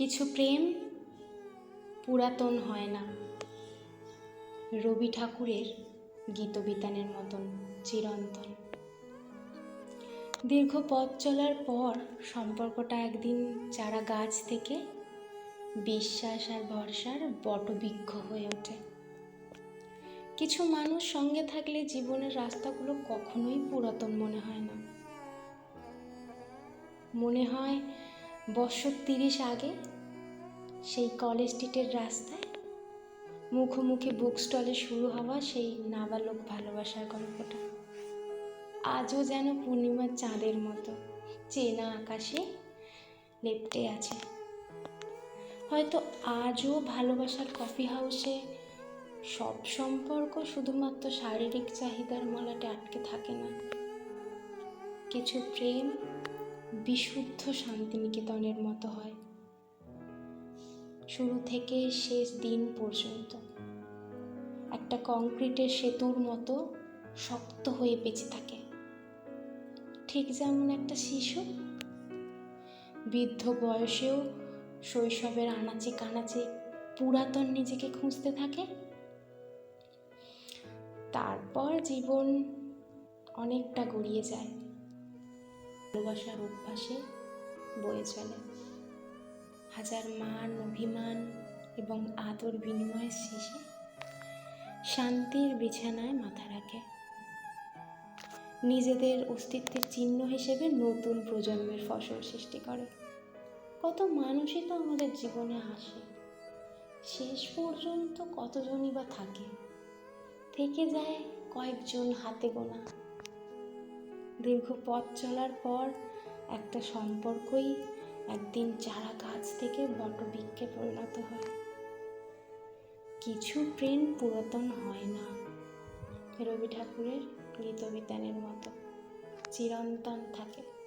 কিছু প্রেম পুরাতন হয় না। রবি ঠাকুরের গীতবিতানের মতন চিরন্তন। দীর্ঘ পথ চলার পর সম্পর্কটা একদিন চারা গাছ থেকে বিশ্বাস আর ভরসার বটবৃক্ষ হয়ে ওঠে। কিছু মানুষ সঙ্গে থাকলে জীবনের রাস্তাগুলো কখনোই পুরাতন মনে হয় না। মনে হয় বছর তিরিশ আগে সেই কলেজ স্ট্রিটের রাস্তায় মুখোমুখি বুক স্টলে শুরু হওয়া সেই নাবালক ভালোবাসার গল্পটা। আজও যেন পূর্ণিমার চাঁদের মতো চেনা আকাশে লেপ্টে আছে। হয়তো আজও ভালোবাসার কফি হাউসে সব সম্পর্ক শুধুমাত্র শারীরিক চাহিদার মলাটে আটকে থাকে না। কিছু প্রেম বিশুদ্ধ শান্তিনিকেতনের মতো হয়। শুরু থেকে শেষ দিন পর্যন্ত। একটা কংক্রিটের সেতুর মতো শক্ত হয়ে বেঁচে থাকে। ঠিক যেমন একটা শিশু। বৃদ্ধ বয়সেও শৈশবের আনাচে কানাচে পুরাতন নিজেকে খুঁজতে থাকে। তারপর জীবন অনেকটা গড়িয়ে যায়। ভালোবাসার অভ্যাসে বয়ে চলে। হাজার মান, অভিমান এবং আদর বিনিময়ের শেষে শান্তির বিছানায় মাথা রাখে। নিজেদের অস্তিত্বের চিহ্ন হিসেবে নতুন প্রজন্মের ফসল সৃষ্টি করে। কত মানুষই তো আমাদের জীবনে আসে শেষ পর্যন্ত কতজনই বা থাকে। থেকে যায় কয়েকজন হাতে গোনা। দীর্ঘ পথ চলার পর একটা সম্পর্কই একদিন চারা গাছ থেকে বটবৃক্ষে পরিণত হয়। কিছু প্রেম পুরাতন হয় না রবি ঠাকুরের গীতবিতানের মতো। চিরন্তন থাকে।